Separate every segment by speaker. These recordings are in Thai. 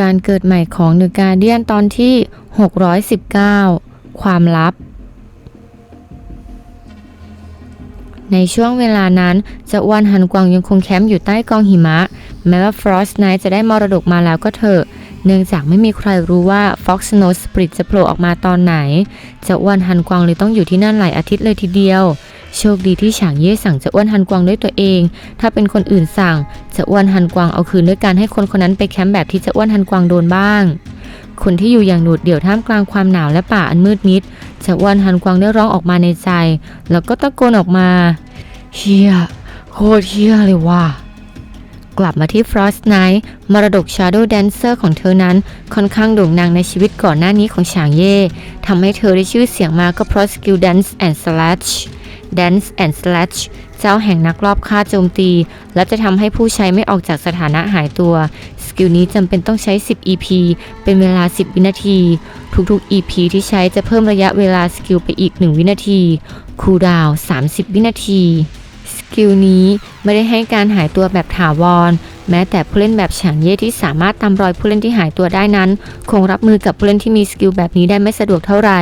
Speaker 1: การเกิดใหม่ของเดอะการเดียนตอนที่ 619 ความลับ ในช่วงเวลานั้นจะอ้วนหันกวางยังคงแคมป์อยู่ใต้กองหิมะ แม้ว่าฟรอสไนท์จะได้มรดกมาแล้วก็เถอะ เนื่องจากไม่มีใครรู้ว่าฟ็อกซ์โนสปริตจะโผล่ออกมาตอนไหน เจะอ้วนหันกวางเลยต้องอยู่ที่นั่นหลายอาทิตย์เลยทีเดียว โชคดีที่ฉางเย่สั่งเจะอ้วนหันกวางด้วยตัวเอง ถ้าเป็นคนอื่นสั่งเจะอ้วนหันกวางเอาคืนด้วยการให้คนคนนั้นไปแคมป์แบบที่เจะอ้วนหันกวางโดนบ้าง คนที่อยู่อย่างโดดเดี่ยวท่ามกลางความหนาวและป่าอันมืดมิดเจะอ้วนหันกวางได้ร้องออกมาในใจ แล้วก็ตะโกนออกมาเฮียโคตรเฮียเลยว่ะ กลับมาที่ Frost Night มรดก Shadow Dancer ของเธอนั้นค่อนข้างโด่งดังในชีวิตก่อนหน้านี้ของฉางเย่ทำให้เธอได้ชื่อเสียงมาก็เพราะสกิล Dance and Slash Dance and Slash เจ้าแห่งนักรอบฆ่าโจมตี และจะทำให้ผู้ใช้ไม่ออกจากสถานะหายตัว สกิลนี้จำเป็นต้องใช้ 10 EP เป็นเวลา 10 วินาที ทุกๆ EP ที่ใช้จะเพิ่มระยะเวลาสกิลไปอีก 1 วินาที คูลดาวน์30 วินาที สกิลนี้ไม่ได้ให้การหายตัวแบบถาวร แม้แต่ผู้เล่นแบบฉางเย่ที่สามารถตามรอยผู้เล่นที่หายตัวได้นั้น คงรับมือกับผู้เล่นที่มีสกิลแบบนี้ได้ไม่สะดวกเท่าไหร่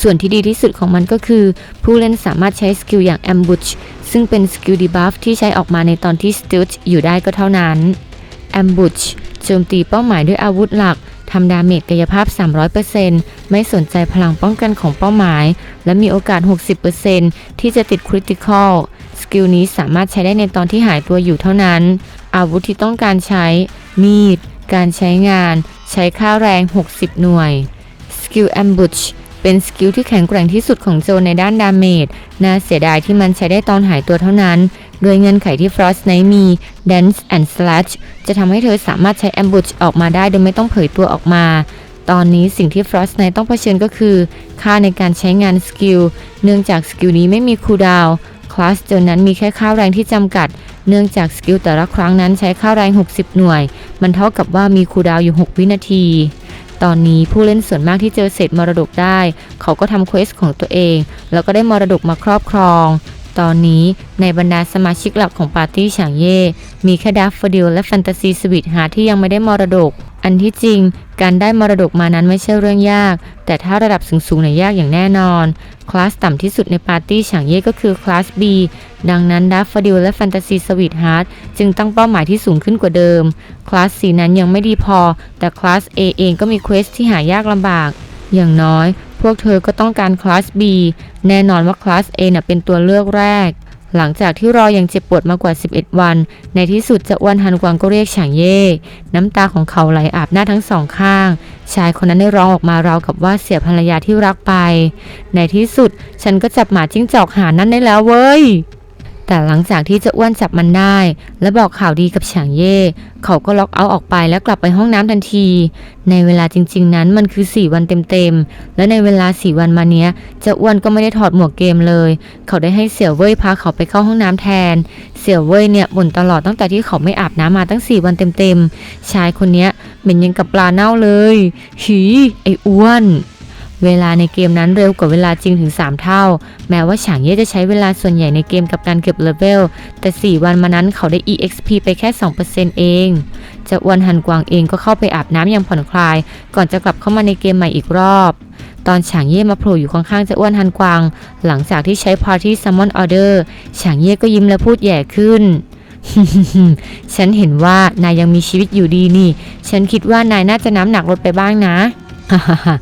Speaker 1: ส่วนที่ดีที่สุดของมันก็คือ ผู้เล่นสามารถใช้สกิลอย่าง Ambush ซึ่งเป็นสกิลดีบัฟที่ใช้ออกมาในตอนที่ Stealth อยู่ได้ก็เท่านั้น Ambush โจมตีเป้าหมายด้วยอาวุธหลักทำดาเมจกายภาพ 300%ไม่สนใจพลังป้องกันของเป้าหมาย และมีโอกาส 60%ที่จะติดคริติคอล สกิลนี้สามารถใช้ได้ในตอนที่หายตัวอยู่เท่านั้น อาวุธที่ต้องการใช้ มีด การใช้งาน ใช้ค่าแรง 60 หน่วย สกิล Ambush เป็นสกิลที่แข็งแกร่งที่สุดของโจนในด้านดาเมจ น่าเสียดายที่มันใช้ได้ตอนหายตัวเท่านั้น โดยเงื่อนไขที่ Frost Knight มี Dance and Slash จะทำให้เธอสามารถใช้ Ambush ออกมาได้โดยไม่ต้องเผยตัวออกมาตอนนี้สิ่งที่ Frost Knight ต้องเผชิญก็คือ ค่าในการใช้งานสกิล เนื่องจากสกิลนี้ไม่มีคูลดาวน์ คลาสจนนั้นมีแค่ค่าแรงที่จำกัด เนื่องจากสกิลแต่ละครั้งนั้นใช้ค่าแรง 60 หน่วย มันเท่ากับว่ามีคูดาวอยู่ 6 วินาที ตอนนี้ผู้เล่นส่วนมากที่เจอเศษมรดกได้ เขาก็ทำเควสของตัวเอง แล้วก็ได้มรดกมาครอบครอง ตอนนี้ในบรรดาสมาชิกหลักของปาร์ตี้ฉางเย่ มีแค่ดัฟฟอดิลและแฟนตาซีสวีทฮาร์ทที่ยังไม่ได้มรดก อันที่จริง การได้มรดกมานั้นไม่ใช่เรื่องยาก แต่ถ้าระดับสูงๆเนี่ยยากอย่างแน่นอน คลาสต่ำที่สุดในปาร์ตี้ฉางเย่ก็คือคลาส B ดังนั้นดัฟฟดิลและแฟนตาซีสวีทฮาร์ทจึงตั้งเป้าหมายที่สูงขึ้นกว่าเดิม คลาส C นั้นยังไม่ดีพอ แต่คลาส A เองก็มีเควสที่หายากลำบาก อย่างน้อย พวกเธอก็ต้องการคลาส B แน่นอนว่าคลาส A น่ะเป็นตัวเลือกแรก หลังจากที่รออย่างเจ็บปวดมากว่า 11 วัน ในที่สุดเจะอ้วนฮันกวางก็เรียกฉางเย่ น้ำตาของเขาไหลอาบหน้าทั้งสองข้าง ชายคนนั้นได้ร้องออกมาราวกับว่าเสียภรรยาที่รักไป ในที่สุดฉันก็จับหมาจิ้งจอกหานั่นได้แล้วเว้ย แต่หลังจากที่เจะอ้วนจับมันได้ และบอกข่าวดีกับฉางเย่ เขาก็ล็อกเอาออกไปและกลับไปห้องน้ำทันที ในเวลาจริง ๆ นั้นมันคือ 4 วันเต็มๆ และในเวลา 4 วันมาเนี้ยเจะอ้วนก็ไม่ได้ถอดหมวกเกมเลย เขาได้ให้เสี่ยวเว่ยพาเขาไปเข้าห้องน้ำแทน เสี่ยวเว่ยเนี่ยบ่นตลอดตั้งแต่ที่เขาไม่อาบน้ำมาตั้ง 4 วันเต็มๆ ชายคนเนี้ยเหม็นยังกับปลาเน่าเลยหีไอ้อ้วน เวลาในเกมนั้นเร็วกว่าเวลาจริงถึง 3 เท่า แม้ว่าฉางเย่จะใช้เวลาส่วนใหญ่ในเกมกับการเก็บเลเวล แต่ 4 วันมานั้นเขาได้ EXP ไปแค่ 2%เองเจะอ้วนฮันกวางเองก็เข้าไปอาบน้ำอย่างผ่อนคลาย ก่อนจะกลับเข้ามาในเกมใหม่อีกรอบ ตอนฉางเย่มาโผล่อยู่ข้างๆจะอ้วนฮันกวาง หลังจากที่ใช้ Party Summon Order ฉางเย่ก็ยิ้มและพูดแย่ขึ้นฉันเห็นว่านายยังมีชีวิตอยู่ดีนี่ ฉันคิดว่านายน่าจะน้ำหนักลดไปบ้างนะ ฮ่าฮ่า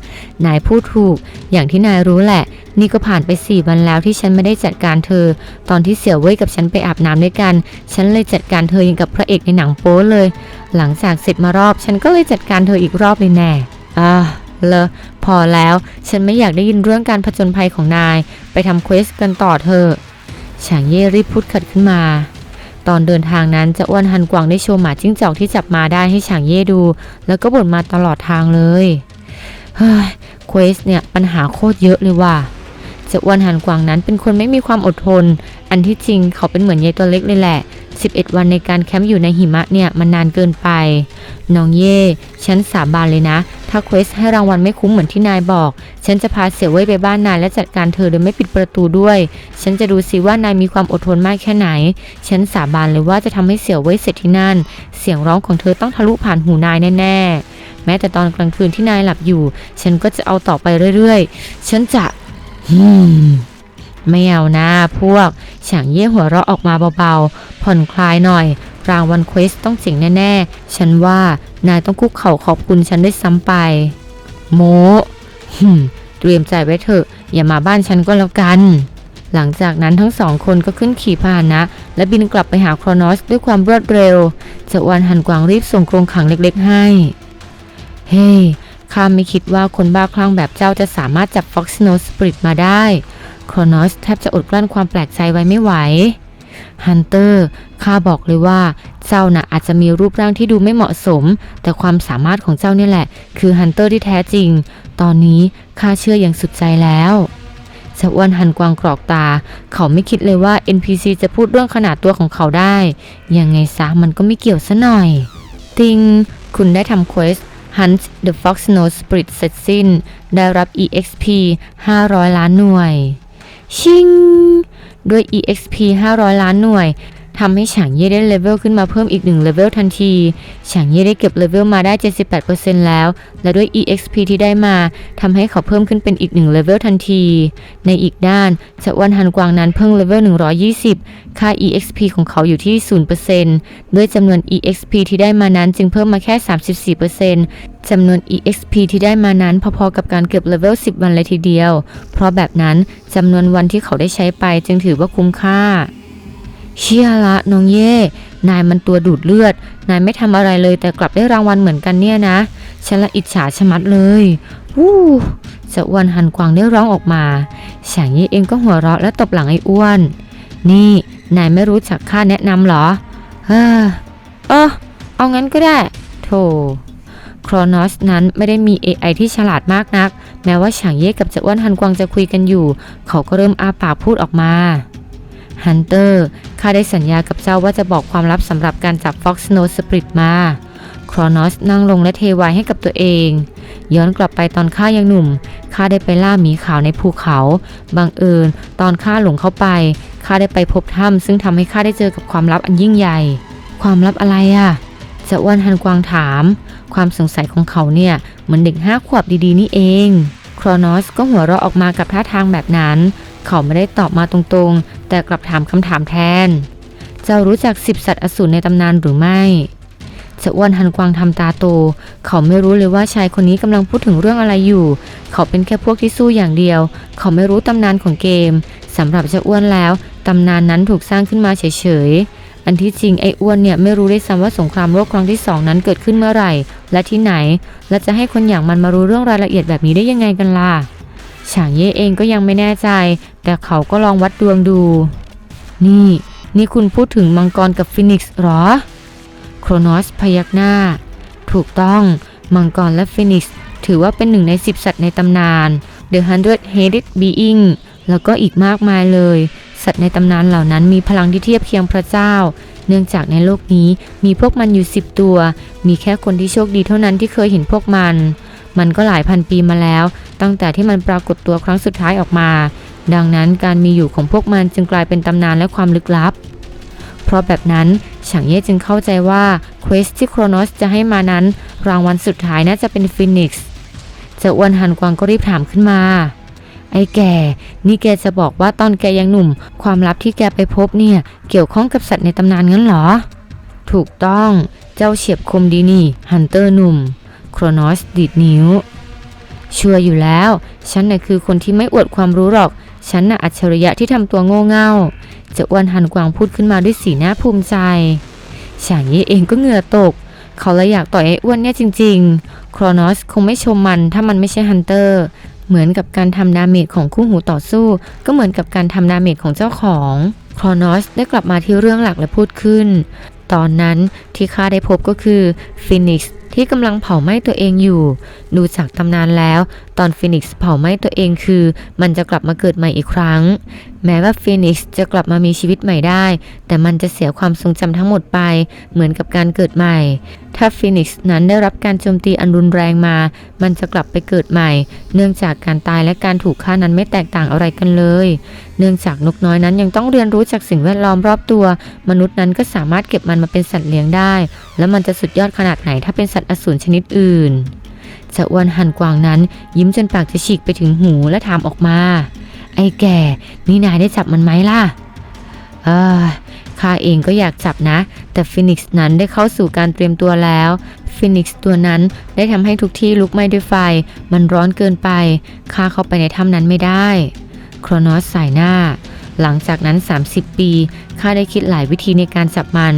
Speaker 1: นายพูดถูก อย่างที่นายรู้แหละ นี่ก็ผ่านไปสี่วันแล้วที่ฉันไม่ได้จัดการเธอ ตอนที่เสี่ยวเว่ยกับฉันไปอาบน้ำด้วยกัน ฉันเลยจัดการเธอยังกับพระเอกในหนังโป๊เลย หลังจากเสร็จมารอบ ฉันก็เลยจัดการเธออีกรอบเลยแน่อ่าเลอะพอแล้ว ฉันไม่อยากได้ยินเรื่องการผจญภัยของนาย ไปทำเควสกันต่อเถอะฉางเย่รีบพูดขัดขึ้นมาตอนเดินทางนั้นจะอ้วนฮันกวางได้โชว์หมาจิ้งจอกที่จับมาได้ให้ฉางเย่ดู แล้วก็บ่นมาตลอดทางเลย เฮ้ยเควสเนี่ยปัญหาโคตรเยอะเลยว่ะเจะอ้วนหันกวางนั้นเป็นคนไม่มีความอดทน อันที่จริงเขาเป็นเหมือนยายตัวเล็กเลยแหละ 11 วันในการแคมป์อยู่ในหิมะเนี่ยมันนานเกินไป น้องเย่ฉันสาบานเลยนะ ถ้าเควสให้รางวัลไม่คุ้มเหมือนที่นายบอก ฉันจะพาเสี่ยวเว่ยไปบ้านนายและจัดการเธอโดยไม่ปิดประตูด้วย ฉันจะดูสิว่านายมีความอดทนมากแค่ไหน ฉันสาบานเลยว่าจะทำให้เสี่ยวเว่ยเสร็จที่นั่น เสียงร้องของเธอต้องทะลุผ่านหูนายแน่ๆ แม้แต่ตอนกลางคืนที่นายหลับอยู่ ฉันก็จะเอาต่อไปเรื่อยๆ ฉันจะอืมไม่เอานะพวกฉางเย่หัวเราะออกมาเบาๆ ผ่อนคลายหน่อย รางวัลเควสต้องเจ๋งแน่ๆ ฉันว่า นายต้องคุกเข่าขอบคุณฉันได้วยซ้ำไป โมหึเตรียมใจไว้เถอะ อย่ามาบ้านฉันก็แล้วกัน หลังจากนั้นทั้งสองคนก็ขึ้นขี่พาหนะ และบินกลับไปหาโครนอสด้วยความรวดเร็วเจวันหันกวางรีบส่งกรงขังเล็กๆให้ เฮ้ข้าไม่คิดว่าคนบ้าคลั่งแบบเจ้าจะสามารถจับฟ็อกซิโนสปริตมาได้โครนอสแทบจะอดกลั้นความแปลกใจไว้ไม่ไหว ฮันเตอร์ ข้าบอกเลยว่า เจ้าน่ะอาจจะมีรูปร่างที่ดูไม่เหมาะสม แต่ความสามารถของเจ้าเนี่ยแหละ คือฮันเตอร์ที่แท้จริง ตอนนี้ข้าเชื่ออย่างสุดใจแล้วเจ้าอ้วนหันกวางกรอกตา เขาไม่คิดเลยว่า NPC จะพูดเรื่องขนาดตัวของเขาได้ ยังไงซะมันก็ไม่เกี่ยวซะหน่อย ติง คุณได้ทำเควส Hunt the Fox Snow Spirit เสร็จสิ้น ได้รับ EXP 500 ล้านหน่วย ชิง ด้วย EXP 500 ล้านหน่วย ทำให้ฉางเย่ได้เลเวลขึ้นมาเพิ่มอีก1เลเวลทันที ฉางเย่ได้เก็บเลเวลมาได้ 78%แล้ว และด้วย EXP ที่ได้มาทำให้เขาเพิ่มขึ้นเป็นอีก1เลเวลทันที ในอีกด้านจะอ้วนฮันกวางนั้นเพิ่งเลเวล 120 ค่า EXP ของเขาอยู่ที่ 0%ด้วยจำนวน EXP ที่ได้มานั้นจึงเพิ่มมาแค่ 34%จำนวน EXP ที่ได้มานั้นพอๆกับการเก็บเลเวล 10 วันเลยทีเดียว เพราะแบบนั้นจำนวนวันที่เขาได้ใช้ไปจึงถือว่าคุ้มค่า เชี่ยละน้องเย่ นายมันตัวดูดเลือด นายไม่ทำอะไรเลยแต่กลับได้รางวัลเหมือนกันเนี่ยนะ ฉันละอิจฉาชะมัดเลยวู้จะอ้วนหันกวางได้ร้องออกมาฉางเย่เองก็หัวเราะและตบหลังไอ้อ้วน นี่ นายไม่รู้จักค่าแนะนำเหรอเฮ้อเออเอางั้นก็ได้โธ่โครนอสนั้นไม่ได้มี AI ที่ฉลาดมากนัก แม้ว่าฉางเย่กับเจ้าอ้วนฮันกวางจะคุยกันอยู่ เขาก็เริ่มอาปากพูดออกมา ฮันเตอร์ข้าได้สัญญากับเจ้าว่าจะบอกความลับสำหรับการจับฟ็อกซ์โนสปริตมา ครอนอสนั่งลงและเทวายให้กับตัวเอง ย้อนกลับไปตอนข้ายังหนุ่ม ข้าได้ไปล่าหมีขาวในภูเขา บังเอิญตอนข้าหลงเข้าไป ข้าได้ไปพบถ้ำซึ่งทำให้ข้าได้เจอกับความลับอันยิ่งใหญ่ ความลับอะไรอะ่ะจะอ้วนฮันกวางถาม ความสงสัยของเขาเนี่ยเหมือนเด็กห้าขวบดีๆนี่เอง ครอนอสก็หัวเราะออกมากับท่าทางแบบนั้น เขาไม่ได้ตอบมาตรงๆ แต่กลับถามคำถามแทน เจ้ารู้จักสิบสัตว์อสูรในตำนานหรือไม่จะอ้วนฮันกวางทำตาโต เขาไม่รู้เลยว่าชายคนนี้กำลังพูดถึงเรื่องอะไรอยู่ เขาเป็นแค่พวกที่สู้อย่างเดียว เขาไม่รู้ตำนานของเกมสำหรับเจ้าอ้วนแล้วตำนานนั้นถูกสร้างขึ้นมาเฉยๆ อันที่จริงไอ้อ้วนเนี่ยไม่รู้ได้ซ้ำว่าสงครามโลกครั้งที่สองนั้นเกิดขึ้นเมื่อไหร่ และที่ไหน และจะให้คนอย่างมันมารู้เรื่องรายละเอียดแบบนี้ได้ยังไงกันล่ะ ฉางเย่เองก็ยังไม่แน่ใจ แต่เขาก็ลองวัดดวงดู นี่ นี่คุณพูดถึงมังกรกับฟินิกซ์หรอ โครนอสพยักหน้า ถูกต้อง มังกรและฟินิกซ์ถือว่าเป็นหนึ่งในสิบสัตว์ในตำนาน The Hundred Headed Being แล้วก็อีกมากมายเลย สัตว์ในตำนานเหล่านั้นมีพลังที่เทียบเคียงพระเจ้า เนื่องจากในโลกนี้มีพวกมันอยู่สิบตัว มีแค่คนที่โชคดีเท่านั้นที่เคยเห็นพวกมัน มันก็หลายพันปีมาแล้ว ตั้งแต่ที่มันปรากฏตัวครั้งสุดท้ายออกมา ดังนั้นการมีอยู่ของพวกมันจึงกลายเป็นตำนานและความลึกลับ เพราะแบบนั้นฉางเย่จึงเข้าใจว่าเควสที่โครนอสจะให้มานั้น รางวัลสุดท้ายน่าจะเป็นฟินิกซ์เจ้าอ้วนหันกวางก็รีบถามขึ้นมาไอ้แก่นี่แกจะบอกว่าตอนแกยังหนุ่ม ความลับที่แกไปพบเนี่ย เกี่ยวข้องกับสัตว์ในตำนานงั้นเหรอ ถูกต้อง เจ้าเฉียบคมดีนี่ ฮันเตอร์หนุ่ม โครนอสดีดนิ้ว ชัวร์อยู่แล้ว ฉันน่ะคือคนที่ไม่อวดความรู้หรอก ฉันน่ะอัจฉริยะที่ทำตัวโง่เง่าเจะอ้วนหันกวางพูดขึ้นมาด้วยสีหน้าภูมิใจฉางเย่เองก็เหงื่อตก เขาเลยอยากต่อยไอ้อ้วนเนี่ยจริง ๆ โครนอสคงไม่ชมมันถ้ามันไม่ใช่ฮันเตอร์ เหมือนกับการทำดาเมจของคู่หูต่อสู้ ก็เหมือนกับการทำดาเมจของเจ้าของ โครนอสได้กลับมาที่เรื่องหลักและพูดขึ้น ตอนนั้นที่ข้าได้พบก็คือฟินิกซ์ ที่กำลังเผาไหม้ตัวเองอยู่ ดูจากตำนานแล้ว ตอนฟีนิกซ์เผาไหม้ตัวเองคือ มันจะกลับมาเกิดใหม่อีกครั้ง แม้ว่าฟีนิกซ์จะกลับมามีชีวิตใหม่ได้ แต่มันจะเสียความทรงจำทั้งหมดไป เหมือนกับการเกิดใหม่ ถ้าฟินิกซ์นั้นได้รับการโจมตีอันรุนแรงมา มันจะกลับไปเกิดใหม่ เนื่องจากการตายและการถูกฆ่านั้นไม่แตกต่างอะไรกันเลย เนื่องจากนกน้อยนั้นยังต้องเรียนรู้จากสิ่งแวดล้อมรอบตัว มนุษย์นั้นก็สามารถเก็บมันมาเป็นสัตว์เลี้ยงได้ แล้วมันจะสุดยอดขนาดไหนถ้าเป็นสัตว์อสูรชนิดอื่นจ้าอ้วนหันกวางนั้น ยิ้มจนปากจะฉีกไปถึงหูและถามออกมา ไอ้แก่ นี่นายได้จับมันไหมล่ะ เออ ข้าเองก็อยากจับนะ แต่ฟินิกซ์นั้นได้เข้าสู่การเตรียมตัวแล้วฟินิกซ์ตัวนั้นได้ทำให้ทุกที่ลุกไหม้ด้วยไฟ มันร้อนเกินไปข้าเข้าไปในถ้ำนั้นไม่ได้โครโนสสายหน้า หลังจากนั้น 30 ปีข้าได้คิดหลายวิธีในการจับมัน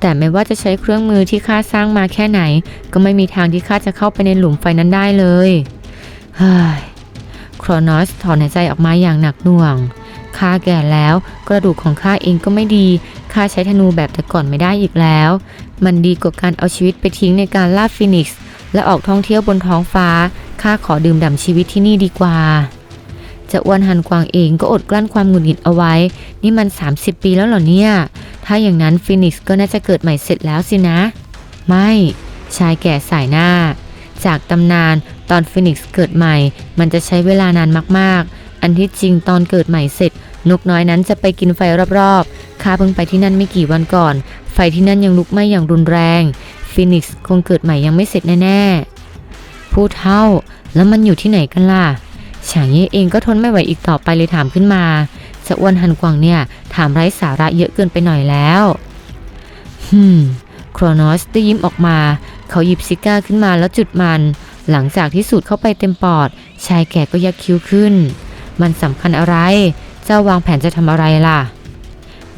Speaker 1: แต่ไม่ว่าจะใช้เครื่องมือที่ข้าสร้างมาแค่ไหน ก็ไม่มีทางที่ข้าจะเข้าไปในหลุมไฟนั้นได้เลยเฮ้ยโครโนสถอนหายใจออกมาอย่างหนักหน่วงข้าแก่แล้ว กระดูกของข้าเองก็ไม่ดี ข้าใช้ธนูแบบแต่ก่อนไม่ได้อีกแล้ว มันดีกว่าการเอาชีวิตไปทิ้งในการล่าฟินิกซ์และออกท่องเที่ยวบนท้องฟ้า ข้าขอดื่มด่ำชีวิตที่นี่ดีกว่า จะอ้วนหันกวางเองก็อดกลั้นความหงุดหงิดเอาไว้ นี่มัน 30 ปีแล้วเหรอเนี่ย ถ้าอย่างนั้นฟินิกซ์ก็น่าจะเกิดใหม่เสร็จแล้วสินะ ไม่ ชายแก่สายหน้า จากตำนานตอนฟินิกซ์เกิดใหม่ มันจะใช้เวลานานมากๆ อันที่จริงตอนเกิดใหม่เสร็จนกน้อยนั้นจะไปกินไฟรอบๆ ข้าเพิ่งไปที่นั่นไม่กี่วันก่อน ไฟที่นั่นยังลุกไหม้อย่างรุนแรงฟินิกซ์คงเกิดใหม่ยังไม่เสร็จแน่ๆผู้เท่า แล้วมันอยู่ที่ไหนกันล่ะฉางเย่เองก็ทนไม่ไหวอีกต่อไปเลยถามขึ้นมาจะอ้วนหันกวางเนี่ย ถามไร้สาระเยอะเกินไปหน่อยแล้วฮึมโครโนสได้ยิ้มออกมา เขาหยิบซิก้าขึ้นมาแล้วจุดมัน หลังจากที่สูดเข้าไปเต็มปอด ชายแก่ก็ยักคิ้วขึ้น มันสำคัญอะไร เจ้าวางแผนจะทำอะไรล่ะ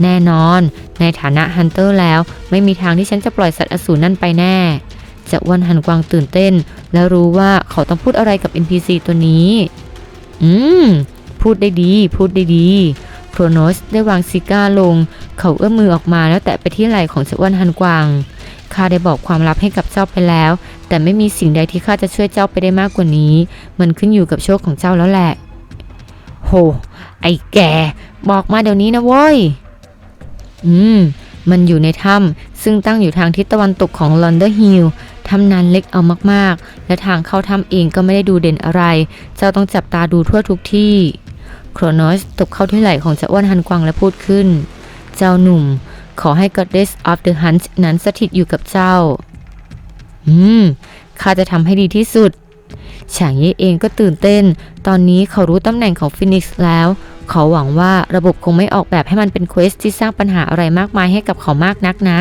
Speaker 1: แน่นอน ในฐานะฮันเตอร์แล้ว ไม่มีทางที่ฉันจะปล่อยสัตว์อสูรนั่นไปแน่จะอ้วนหันกวางตื่นเต้น แล้วรู้ว่าเขาต้องพูดอะไรกับ NPC ตัวนี้ อืม พูดได้ดี พูดได้ดีโครโนสได้วางซิก้าลง เขาเอื้อมมือออกมาแล้วแตะไปที่ไหล่ของเจ้าอ้วนฮันกวางข้าได้บอกความลับให้กับเจ้าไปแล้ว แต่ไม่มีสิ่งใดที่ข้าจะช่วยเจ้าไปได้มากกว่านี้ มันขึ้นอยู่กับโชคของเจ้าแล้วแหละ โห ไอ้แก บอกมาเดี๋ยวนี้นะเว้ย อืม มันอยู่ในถ้ำซึ่งตั้งอยู่ทางทิศตะวันตกของลอนเดอร์ฮิลถ้ำนั้นเล็กเอามากๆ และทางเข้าถ้ำเองก็ไม่ได้ดูเด่นอะไร เจ้าต้องจับตาดูทั่วทุกที่ โครโนสตบเข้าที่ไหล่ของเจ้าอ้วนฮันกวางและพูดขึ้น เจ้าหนุ่ม ขอให้ Goddess of the Hunt นั้นสถิตอยู่กับเจ้า อืม ข้าจะทำให้ดีที่สุดฉางเย่เองก็ตื่นเต้น ตอนนี้เขารู้ตำแหน่งของฟินิกซ์แล้ว ขาหวังว่าระบบคงไม่ออกแบบให้มันเป็นเควสที่สร้างปัญหาอะไรมากมายให้กับเขามากนักนะ